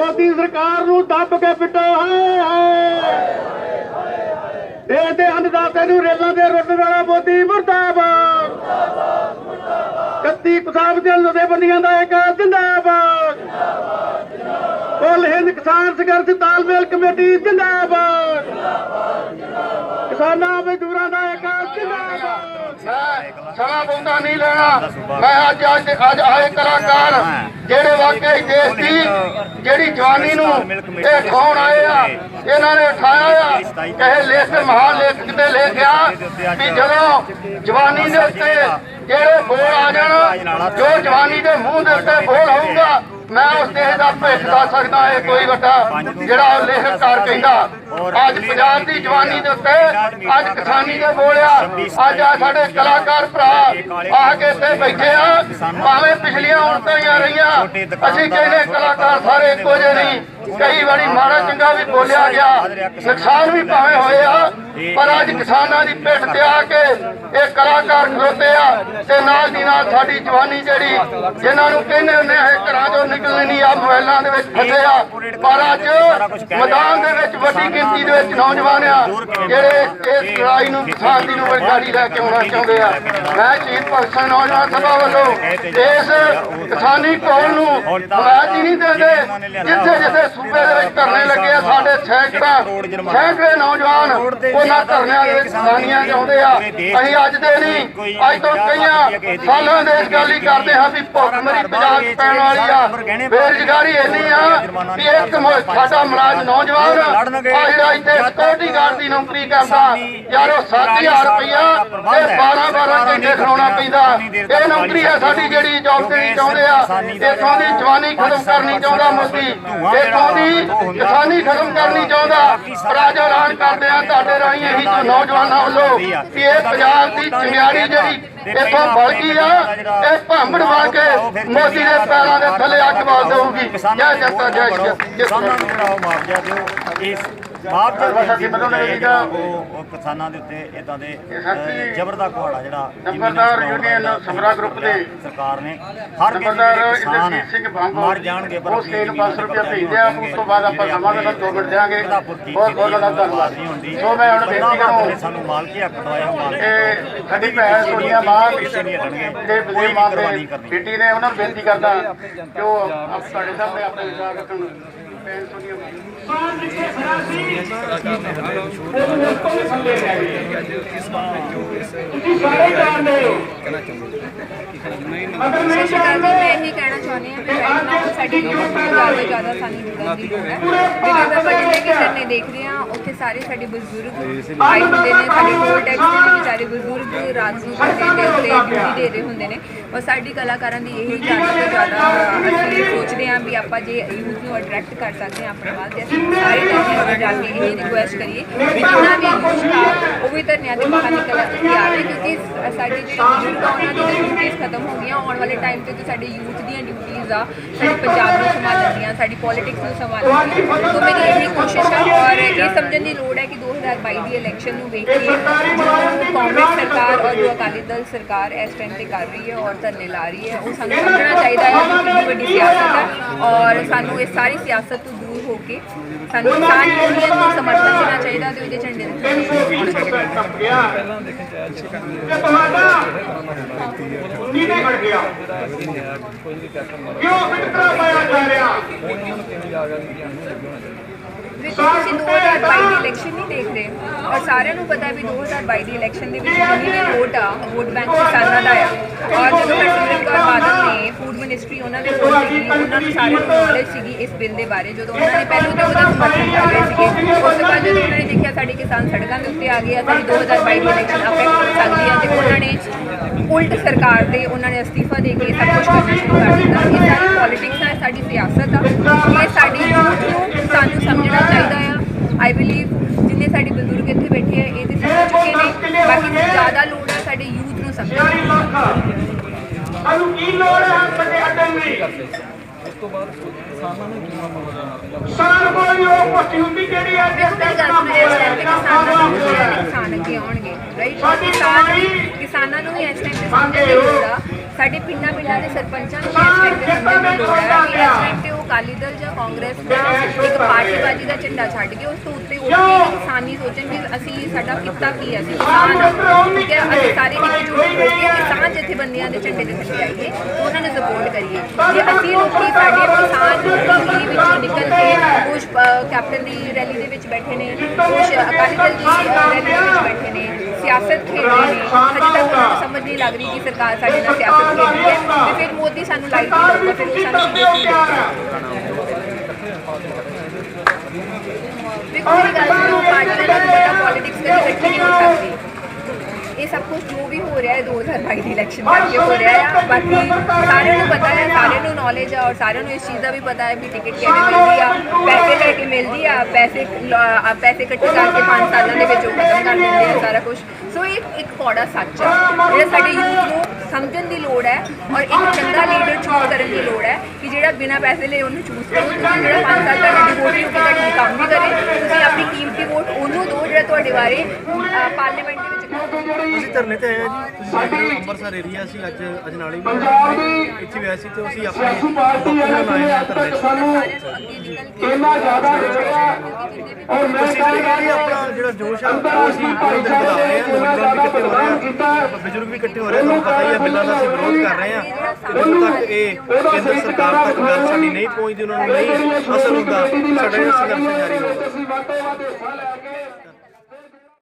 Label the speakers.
Speaker 1: ਮੋਦੀ ਸਰਕਾਰ ਨੂੰ ਦੱਬ ਕੇ ਪਿੱਟੋ, ਹਾਏ ਹਾਏ। ਦੇਸ਼ ਦੇ ਅੰਨਦਾਤੇ ਨੂੰ ਰੇਲਾਂ ਦੇ ਰੁੱਟ ਵਾਲਾ ਮੋਦੀ, ਮੁਰਦਾਬਾਦ। ਕੱਤੀ ਕਿਸਾਨ ਦੇ ਜਥੇਬੰਦੀਆਂ ਦਾ ਇੱਕ ਜਿੰਦਾਬਾਦ। ਕੁੱਲ ਹਿੰਦ ਕਿਸਾਨ ਸੰਘਰਸ਼ ਤਾਲਮੇਲ ਕਮੇਟੀ, ਜਿੰਦਾਬਾਦ। ਕਿਸਾਨਾਂ ਮਜ਼ਦੂਰਾਂ ਦਾ ਇੱਕ ਜਿੰਦਾਬਾਦ। ਮੈਂ ਸਮਾਂ ਬਹੁਤਾ ਨਹੀਂ ਲੈਣਾ। ਮੈਂ ਅੱਜ ਅੱਜ ਅੱਜ ਆਏ ਕਲਾਕਾਰ, ਜਿਹੜੇ ਵਾਕਈ ਦੇਸ਼ ਦੀ ਜਿਹੜੀ ਜਵਾਨੀ ਨੂੰ ਇਹ ਖਾਉਣ ਆਏ ਆ, ਇਹਨਾਂ ਨੇ ਉਠਾਇਆ ਆ। ਕਹੇ ਲੇਖ, ਮਹਾਨ ਲੇਖਕ ਤੇ ਲਿਖਿਆ ਵੀ ਜਦੋਂ ਜਵਾਨੀ ਦੇ ਉੱਤੇ ਜਿਹੜੇ ਬੋਲ ਆ ਜਾਣ, ਜੋ ਜਵਾਨੀ ਦੇ ਮੂੰਹ ਦੇ ਉੱਤੇ ਬੋਲ ਹੋਊਗਾ ਮੈਂ ਉਸ ਦੇਸ਼ ਦਾ ਭੇਖ ਦੱਸ ਸਕਦਾ, ਇਹ ਕੋਈ ਵੱਡਾ ਜਿਹੜਾ ਲੇਖਕਾਰ ਕਹਿੰਦਾ, ਅੱਜ ਪੰਜਾਬ ਦੀ ਜਵਾਨੀ ਦੇ ਉੱਤੇ, ਅੱਜ ਕਿਸਾਨੀ ਦੇ ਬੋਲਿਆ ਅੱਜ ਆ ਸਾਡੇ ਕਲਾਕਾਰ ਭਰਾ ਆ ਕੇ ਇੱਥੇ ਬੈਠੇ ਆ, ਭਾਵੇਂ ਪਿਛਲੀਆਂ ਉਣਤਾਂ ਰਹੀਆਂ, ਅਸੀਂ ਕਹਿੰਦੇ ਕਲਾਕਾਰ ਸਾਰੇ ਇੱਕੋ ਜਿਹੇ ਨਹੀਂ ਕਈ ਵਾਰੀ ਮਾੜਾ ਚੰਗਾ ਵੀ ਬੋਲਿਆ ਗਿਆ, ਨੁਕਸਾਨ ਵੀ ਭਾਵੇਂ ਹੋਏ ਆ, ਪਰ ਅੱਜ ਕਿਸਾਨਾਂ ਦੀ ਪਿੱਠ ਤੇ ਆ ਕੇ ਇਹ ਕਲਾਕਾਰ ਖਲੋਤੇ ਆ ਤੇ ਨਾਲ ਦੀ ਨਾਲ ਸਾਡੀ ਜਵਾਨੀ ਜਿਹੜੀ ਜਿਨ੍ਹਾਂ ਨੂੰ ਕਹਿੰਦੇ ਹੁੰਦੇ ਆ, ਇਹ ਘਰਾਂ ਚੋਂ ਨਿਕਲਣੀ ਨਹੀਂ ਆ ਮੋਬਾਈਲਾਂ ਦੇ ਵਿੱਚ ਫਸੇ ਆ। ਪਰ ਅੱਜ ਮੈਦਾਨ ਦੇ ਵਿੱਚ ਵੱਡੀ ਗਿਣਤੀ ਦੇ ਵਿੱਚ ਨੌਜਵਾਨ ਆ, ਜਿਹੜੇ ਇਸ ਲੜਾਈ ਨੂੰ ਕਿਸਾਨ ਦੀ ਨੂੰ ਗਾੜੀ ਲੈ ਕੇ ਆਉਣਾ ਚਾਹੁੰਦੇ ਆ। ਮੈਂ ਸ਼ਹੀਦ ਭਗਤ ਸਿੰਘ ਨੌਜਵਾਨ ਸਭਾ ਵੱਲੋਂ ਇਸ ਕਿਸਾਨੀ ਕੌਮ ਨੂੰ ਹਮਾਇਤ ਹੀ ਨਹੀਂ ਦਿੰਦੇ ਜਿੱਥੇ ਜਿੱਥੇ ਸੂਬੇ ਦੇ ਵਿੱਚ ਧਰਨੇ ਲੱਗੇ ਆ ਸਾਡੇ ਸੈਂਕੜਾ ਸੈਂਕੜੇ ਨੌਜਵਾਨ ਉਹਨਾਂ ਧਰਨਿਆਂ ਦੇ ਵਿੱਚ ਕਿਸਾਨੀਆਂ ਚਾਹੁੰਦੇ ਆ। ਅਸੀਂ ਅੱਜ ਦੇ ਨਹੀਂ, ਅੱਜ ਤੋਂ ਕਈਆਂ ਸਾਲਾਂ ਦੇ ਇਸ ਗੱਲ ਹੀ ਕਰਦੇ ਹਾਂ ਵੀ ਭੁੱਖਮਰੀ ਪੰਜਾਬ ਪੈਣ ਵਾਲੀ ਆ। ਬੇਰੁਜ਼ਗਾਰੀ ਇੰਨੀ ਆ ਵੀ ਇੱਕ ਸਾਡਾ ਮਲਾਜ ਨੌਜਵਾਨ ਆ ਇੱਥੇ ਸਿਕਿਉਰਿਟੀ ਗਾਰਡ ਦੀ ਨੌਕਰੀ ਕਰਦਾ। ਯਾਰ ਉਹ 7000 ਰੁਪਇਆ ਤੇ 12 12 ਘੰਟੇ ਖੜਾਉਣਾ ਪੈਂਦਾ। ਇਹ ਨੌਕਰੀ ਆ ਸਾਡੀ ਜਿਹੜੀ ਜੌਬ ਦੇਣੀ ਚਾਹੁੰਦੇ ਆ। ਇੱਥੋਂ ਦੀ ਜਵਾਨੀ ਖਤਮ ਕਰਨੀ ਚਾਹੁੰਦਾ ਮੋਦੀ। ਇੱਥੋਂ ਦੀ ਕਿਸਾਨੀ ਖਤਮ ਕਰਨੀ ਚਾਹੁੰਦਾ। ਪਰ ਐਲਾਨ ਕਰਦੇ ਆ, ਤੁਹਾਡੇ ਰਾਹੀਂ ਇਹੀ ਜੋ ਨੌਜਵਾਨਾਂ ਵੱਲੋਂ ਕਿ ਇਹ ਪੰਜਾਬ ਦੀ ਚਿੰਗਾਰੀ ਜਿਹੜੀ ਇੱਥੋਂ ਬਲ ਗਈ ਆ, ਇਹ ਭਾਂਬੜ ਵਾਲ ਕੇ ਮੋਦੀ ਦੇ ਪੈਰਾਂ ਦੇ ਥੱਲੇ ਅੱਗ ਬਾਲ ਦੇਊਗੀ। ਜੈ ਜਨਤਾ, ਜੈ ਸ਼੍ਰੀ
Speaker 2: ਕਿਸਾਨਾਂ ਨੂੰ ਦਿਓ। ਇਸ ਦੇ ਜਿਹੜੇ
Speaker 1: ਜਿਹੜਾ
Speaker 2: ਉਹ ਉਹ ਕਿਸਾਨਾਂ ਦੇ ਉੱਤੇ ਇਦਾਂ ਦੇ
Speaker 1: ਸਾਡੀ
Speaker 2: ਜ਼ਬਰ ਦਾ ਕੁਹਾੜਾ ਜਿਹੜਾ
Speaker 1: ਨੰਬਰਦਾਰ ਯੂਨੀਅਨ ਸਮਰਾ ਗਰੁੱਪ ਦੇ
Speaker 2: ਸਰਕਾਰ ਨੇ ਹਰ ਕਿਸਾਨ ਮਰ ਜਾਣਗੇ ਪਰ
Speaker 1: ਉਹ
Speaker 2: ਆਪਣੀ
Speaker 1: ਸਟੇਟ
Speaker 2: ਜ਼ਮੀਨ
Speaker 1: 500 ਰੁਪਏ
Speaker 2: ਦੇ
Speaker 1: ਭੇਜਦੇ ਆ ਉਸ ਤੋਂ ਬਾਅਦ ਆਪਾਂ ਸਮਾਂ ਨਾਲ 2 ਮਿੰਟ ਦੇਾਂਗੇ ਬਹੁਤ ਬਹੁਤ ਧੰਨਵਾਦ।
Speaker 2: ਨਹੀਂ ਹੁੰਦੀ।
Speaker 1: ਸੋ ਮੈਂ ਹੁਣ ਬੇਨਤੀ ਕਰੂੰ
Speaker 2: ਸਾਨੂੰ ਮਾਲਕੀ ਹੱਕ ਦਵਾਇਆ ਮਾਲਕੀ।
Speaker 1: ਇਹ ਸਾਡੀ ਭੈਣ ਸੋਨੀਆ ਜਿਹੜੇ ਬਲੇਮ ਮਾਨ
Speaker 2: ਕੁਰਬਾਨੀ
Speaker 1: ਦੇ। ਬੇਟੀ ਨੇ ਉਹਨਾਂ ਨੂੰ ਬੇਨਤੀ ਕਰਦਾ ਕਿ ਉਹ ਤੁਹਾਡੇ ਸਾਹਮਣੇ ਆਪਣੇ ਵਿਚਾਰ ਰੱਖਣ। ਭੈਣ ਸੋਨੀਆ ਹੋ ਅਗਰ ਨਹੀਂ
Speaker 3: ਸਤਿ ਮੈਂ ਇਹੀ ਕਹਿਣਾ ਚਾਹੁੰਦੀ ਹਾਂ ਵੀ ਰਾਈਟ ਨਾਓ ਸਾਡੀ ਯੂਥ ਨੂੰ ਜ਼ਿਆਦਾ ਜ਼ਿਆਦਾ ਸਾਨੂੰ ਜੁੜਨ ਦੀ ਲੋੜ ਹੈ ਜਿਵੇਂ ਆਪਾਂ ਜਿਹੜੇ ਕਿ ਧਰਨੇ ਦੇਖਦੇ ਹਾਂ ਉੱਥੇ ਸਾਰੇ ਸਾਡੇ ਬਜ਼ੁਰਗ ਆਏ ਹੁੰਦੇ ਨੇ ਸਾਡੇ ਟੋਲ ਟੈਕਸ ਦੇ ਵਿਚਾਰੇ ਬਜ਼ੁਰਗ ਰਾਤ ਨੂੰ ਘੰਟੇ ਦੇ ਉੱਤੇ ਡਿਊਟੀ ਦੇ ਰਹੇ ਹੁੰਦੇ ਨੇ ਔਰ ਸਾਡੀ ਕਲਾਕਾਰਾਂ ਦੀ ਇਹੀ ਜ਼ਿਆਦਾ ਤੋਂ ਜ਼ਿਆਦਾ ਅਸੀਂ ਸੋਚਦੇ ਹਾਂ ਵੀ ਆਪਾਂ ਜੇ ਯੂਥ ਨੂੰ ਅਟਰੈਕਟ ਕਰ ਸਕਦੇ ਹਾਂ ਆਪਣੇ ਵੱਲ ਤੇ ਅਸੀਂ ਸਾਰੇ ਧਰਨਿਆਂ 'ਤੇ ਇਹ ਰਿਕੁਐਸਟ ਕਰੀਏ ਵੀ ਜਿੰਨਾ ਵੀ ਉਹ ਵੀ ਧਰਨਿਆਂ ਦੇ ਬਾਹਰ ਨਿਕਲ ਕੇ ਆਵੇ ਕਿਉਂਕਿ ਸ- ਸਾਡੇ ਜਿਹੜੇ ਆ, ਉਹਨਾਂ ਦੀ ਡਿਊਟੀਆਂ ਖਤਮ ਹੋ ਗਈਆਂ। ਆਉਣ ਵਾਲੇ ਟਾਈਮ ਤੇ ਤਾਂ ਸਾਡੇ ਯੂਥ ਦੀਆਂ ਡਿਊਟੀਆਂ ਆ, ਸਾਡੇ ਪੰਜਾਬ ਨੂੰ ਸੰਭਾਲਣ ਸਾਡੀ ਪੋਲਿਟਿਕਸ ਨੂੰ ਸੰਭਾਲਣ ਦੀਆਂ। ਮੇਰੀ ਇਹੀ ਕੋਸ਼ਿਸ਼ ਹੈ ਔਰ ਇਹ ਸਮਝਣ ਦੀ ਲੋੜ ਹੈ ਕਿ 2022 ਦੀ ਇਲੈਕਸ਼ਨ ਨੂੰ ਵੇਖ ਕੇ ਜੋ ਕਾਂਗਰਸ ਸਰਕਾਰ ਔਰ ਜੋ ਅਕਾਲੀ ਦਲ ਸਰਕਾਰ ਇਸ ਟਾਈਮ ਤੇ ਕਰ ਰਹੀ ਹੈ ਔਰ ਧਰਨੇ ਲਾ ਰਹੀ ਹੈ, ਉਹ ਸਾਨੂੰ ਸਮਝਣਾ ਚਾਹੀਦਾ ਹੈ ਕਿ ਵੱਡੀ ਸਿਆਸਤ ਹੈ। ਔਰ ਸਾਨੂੰ ਇਸ ਸਾਰੀ ਸਿਆਸਤ ਤੋਂ ਦੂਰ ਹੋ ਕੇ ਸਾਨੂੰ ਕਿਸਾਨ ਯੂਨੀਅਨ ਨੂੰ ਸਮਰਥਨ ਦੇਣਾ ਚਾਹੀਦਾ ਤੇ ਉਹਦੇ ਝੰਡੇ ਦੇ
Speaker 1: ਤੇ ਤੁਹਾਡਾ ਕਿਹਨੇ ਖੜ ਗਿਆ ਕਿਉਂ ਫਿਟਕਰਾ ਪਾਇਆ ਜਾ ਰਿਹਾ?
Speaker 3: ਦੇਖੋ ਤੁਸੀਂ 2022 ਦੀ ਇਲੈਕਸ਼ਨ ਨਹੀਂ ਦੇਖ ਰਹੇ ਔਰ ਸਾਰਿਆਂ ਨੂੰ ਪਤਾ ਵੀ 2022 ਦੀ ਇਲੈਕਸ਼ਨ ਦੇ ਵਿੱਚ ਜਿੰਨੀ ਵੀ ਵੋਟ ਆ ਵੋਟ ਬੈਂਕ ਕਿਸਾਨਾਂ ਦਾ ਆ। ਔਰ ਜਦੋਂ ਹਰਸਿਮਰਤ ਕੌਰ ਬਾਦਲ ਨੇ ਫੂਡ ਮਿਨਿਸਟਰੀ ਉਹਨਾਂ ਦੇ ਕੋਲ ਸੀਗੀ ਉਹਨਾਂ ਨੂੰ ਸਾਰਿਆਂ ਨੂੰ ਨੌਲੇਜ ਸੀਗੀ ਇਸ ਬਿੱਲ ਦੇ ਬਾਰੇ। ਜਦੋਂ ਉਹਨਾਂ ਨੇ ਪਹਿਲਾਂ ਤਾਂ ਉਹਦਾ ਸਮਰਥਨ ਕਰ ਰਹੇ ਸੀਗੇ। ਉਸ ਤੋਂ ਬਾਅਦ ਜਦੋਂ ਉਹਨਾਂ ਨੇ ਦੇਖਿਆ ਸਾਡੇ ਕਿਸਾਨ ਸੜਕਾਂ ਦੇ ਉੱਤੇ ਆ ਗਏ ਆ ਸਾਡੀ 2022 ਦੀ ਇਲੈਕਸ਼ਨ ਅਫੈਕਟ ਹੋ ਸਕਦੀ ਹੈ ਤੇ ਉਹਨਾਂ ਨੇ ਉਲਟ ਸਰਕਾਰ ਦੇ ਉਹਨਾਂ ਨੇ ਅਸਤੀਫਾ ਦੇ ਕੇ ਸਭ ਕੁਝ ਕਰਨਾ ਸ਼ੁਰੂ ਕਰ ਦਿੱਤਾ। ਇਹ ਸਾਰੀ ਪੋਲਿਟਿਕਸ ਹੈ ਸਾਡੀ ਸਿਆਸਤ ਆ ਇਹ ਸਾਡੀ youth ਨੂੰ ਸਾਨੂੰ ਸਮਝਣਾ ਚਾਹੀਦਾ ਆ ਆਈ ਬਲੀਵ ਜਿੰਨੇ ਸਾਡੇ ਬਜ਼ੁਰਗ ਇੱਥੇ ਬੈਠੇ ਆ ਇਹ ਤੇ ਸਮਝ ਚੁੱਕੇ ਨੇ ਬਾਕੀ ਜ਼ਿਆਦਾ ਲੋੜ ਹੈ ਸਾਡੇ ਯੂਥ ਨੂੰ ਸਮਝਣ ਦੀ
Speaker 1: ਸਾਨੂੰ ਕੀ ਲੋੜ ਹੈ ਵੱਡੇ ਅੱਡਣ ਦੀ? ਕਿਸਾਨ ਕੋਲ ਉਹ ਪੋਸਟੀ ਹੁੰਦੀ ਜਿਹੜੀ ਹੈ
Speaker 3: ਦੇਖੋ ਮੇਰੀ ਗੱਲ ਸੁਣੋ ਇਸ ਟਾਈਮ ਤੇ ਕਿਸਾਨਾਂ ਨੂੰ ਜਿਹੜੇ ਕਿਸਾਨ ਅੱਗੇ ਆਉਣਗੇ ਰਾਈਟ ਕਿਸਾਨ ਕਿਸਾਨਾਂ ਨੂੰ ਵੀ ਇਸ ਟਾਈਮ ਤੇ ਸਾਡੇ ਪਿੰਡਾਂ ਪਿੰਡਾਂ ਦੇ ਸਰਪੰਚਾਂ ਨੂੰ ਵੀ ਇਸ ਟਾਈਮ ਅਕਾਲੀ ਦਲ ਜਾਂ ਕਾਂਗਰਸ ਦਾ ਇੱਕ ਪਾਰਟੀਬਾਜ਼ੀ ਦਾ ਝੰਡਾ ਛੱਡ ਕੇ ਉਸ ਤੋਂ ਉੱਤੇ ਉੱਠ ਕੇ ਸੋਚਣ ਕਿ ਅਸੀਂ ਸਾਡਾ ਕਿੱਤਾ ਕੀ ਹੈ, ਅਸੀਂ ਕਿਸਾਨ ਠੀਕ ਹੈ, ਅਸੀਂ ਸਾਰੇ ਇਕਜੁੱਟ ਹੋ ਕੇ ਕਿਸਾਨ ਜਥੇਬੰਦੀਆਂ ਦੇ ਝੰਡੇ ਦੇ ਥੱਲੇ ਆਈਏ, ਉਹਨਾਂ ਨੂੰ ਸਪੋਰਟ ਕਰੀਏ। ਜੇ ਅਸੀਂ ਲੋਕੀ ਸਾਡੇ ਕਿਸਾਨ ਰੈਲੀ ਵਿੱਚ ਨਿਕਲ ਕੇ ਕੁਝ ਕੈਪਟਨ ਦੀ ਰੈਲੀ ਦੇ ਵਿੱਚ ਬੈਠੇ ਨੇ ਕੁਝ ਅਕਾਲੀ ਦਲ ਦੀ ਰੈਲੀ ਦੇ ਵਿੱਚ ਬੈਠੇ ਨੇ ਸਿਆਸਤ ਖੇਡ ਰਹੇ ਨੇ ਹਜੇ ਤੱਕ ਉਹਨਾਂ ਨੂੰ ਸਮਝ ਨਹੀਂ ਲੱਗ ਰਹੀ ਕਿ ਸਰਕਾਰ ਸਾਡੇ ਨਾਲ ਸਿਆਸਤ ਖੇਡ ਰਹੀ ਹੈ। ਤੇ ਫਿਰ ਮੋਦੀ ਸਾਨੂੰ ਲਾਈਟ ਨਹੀਂ ਲਾਊਗਾ ਫਿਰ ਉਹ ਸਾਨੂੰ ਲਏਗਾ ਵੇਖੋ ਮੇਰੀ ਗੱਲ ਸੁਣੋ ਪਾਰਟੀਆਂ ਦਾ ਪੋਲਿਟਿਕਸ ਕਦੇ ਇਕੱਠੀ ਨਹੀਂ ਹੋ ਸਕਦੀ। ਇਹ ਸਭ ਕੁਝ ਜੋ ਵੀ ਹੋ ਰਿਹਾ ਹੈ 2022 ਦੀ ਇਲੈਕਸ਼ਨ ਕਰਕੇ ਹੋ ਰਿਹਾ ਹੈ। ਬਾਕੀ ਸਾਰਿਆਂ ਨੂੰ ਪਤਾ ਹੈ, ਸਾਰਿਆਂ ਨੂੰ ਨੌਲੇਜ ਹੈ ਔਰ ਸਾਰਿਆਂ ਨੂੰ ਇਸ ਚੀਜ਼ ਦਾ ਵੀ ਪਤਾ ਹੈ ਵੀ ਟਿਕਟ ਕਿਵੇਂ ਮਿਲਦੀ ਆ, ਪੈਸੇ ਲੈ ਕੇ ਮਿਲਦੀ ਆ, ਪੈਸੇ ਪੈਸੇ ਇਕੱਠੇ ਕਰਕੇ 5 ਸਾਲਾਂ ਦੇ ਵਿੱਚ ਉਹ ਖਤਮ ਕਰ ਦਿੰਦੇ ਆ ਸਾਰਾ ਕੁਝ ਸੋ ਇਹ ਇੱਕ ਕੋੜਾ ਸੱਚ ਹੈ ਜਿਹੜਾ ਸਾਡੇ ਯੂਥ ਨੂੰ ਸਮਝਣ ਦੀ ਲੋੜ ਹੈ ਔਰ ਇੱਕ ਚੰਗਾ ਲੀਡਰ ਚੂਜ਼ ਕਰਨ ਦੀ ਲੋੜ ਹੈ ਕਿ ਜਿਹੜਾ ਬਿਨਾਂ ਪੈਸੇ ਲਏ ਉਹਨੂੰ ਚੂਜ਼ ਕਰੋ। ਤੁਸੀਂ ਜਿਹੜਾ 5 ਸਾਲ ਦਾ ਡਿਵੋਟੀ ਹੋ ਕੇ ਕੰਮ ਵੀ ਕਰੇ, ਤੁਸੀਂ ਆਪਣੀ ਕੀਮਤੀ ਵੋਟ ਉਹਨੂੰ ਦਿਓ ਜਿਹੜਾ ਤੁਹਾਡੇ ਬਾਰੇ ਪਾਰਲੀਮੈਂਟ ਦੇ ਵਿੱਚ
Speaker 2: ਅਸੀਂ ਧਰਨੇ ਤੇ ਆਏ ਆ ਜੀ? ਤੁਸੀਂ ਅੰਮ੍ਰਿਤਸਰ ਏਰੀਆ ਸੀ ਅੱਜ ਅਜਨਾਲੀ ਵੀ ਇੱਥੇ ਵੀ ਆਏ ਸੀ ਤੇ ਅਸੀਂ ਆਪਣੇ
Speaker 1: ਪਾਰਟੀ
Speaker 2: ਲਾਏ ਆ ਧਰਨੇ।
Speaker 1: ਸਾਨੂੰ ਇੰਨਾ ਜ਼ਿਆਦਾ ਰੋਕਿਆ ਔਰ ਮੈਂ
Speaker 2: ਕਰੀ ਕਿ ਆਪਣਾ ਜਿਹੜਾ ਜੋਸ਼ ਆ ਉਹ ਅਸੀਂ ਦਿਨ ਵਧਾ ਰਹੇ ਹਾਂ ਨੌਜਵਾਨ ਵੀ ਇਕੱਠੇ ਹੋ ਰਹੇ? ਆ ਬਜ਼ੁਰਗ ਵੀ ਇਕੱਠੇ ਹੋ ਰਹੇ ਆ ਤੁਹਾਨੂੰ ਪਤਾ ਹੀ ਆ ਬਿੱਲਾਂ ਦਾ ਅਸੀਂ ਵਿਰੋਧ ਕਰ ਰਹੇ ਆ। ਤੇ ਜਦੋਂ ਤੱਕ ਇਹ ਕੇਂਦਰ ਸਰਕਾਰ ਤੱਕ ਗੱਲ ਸਾਡੀ ਨਹੀਂ। ਪਹੁੰਚਦੀ ਉਹਨਾਂ ਨੂੰ ਨਹੀਂ ਅਸਰ ਹੁੰਦਾ ਸਾਡਾ ਸੰਘਰਸ਼ ਜਾਰੀ ਰਹੇਗਾ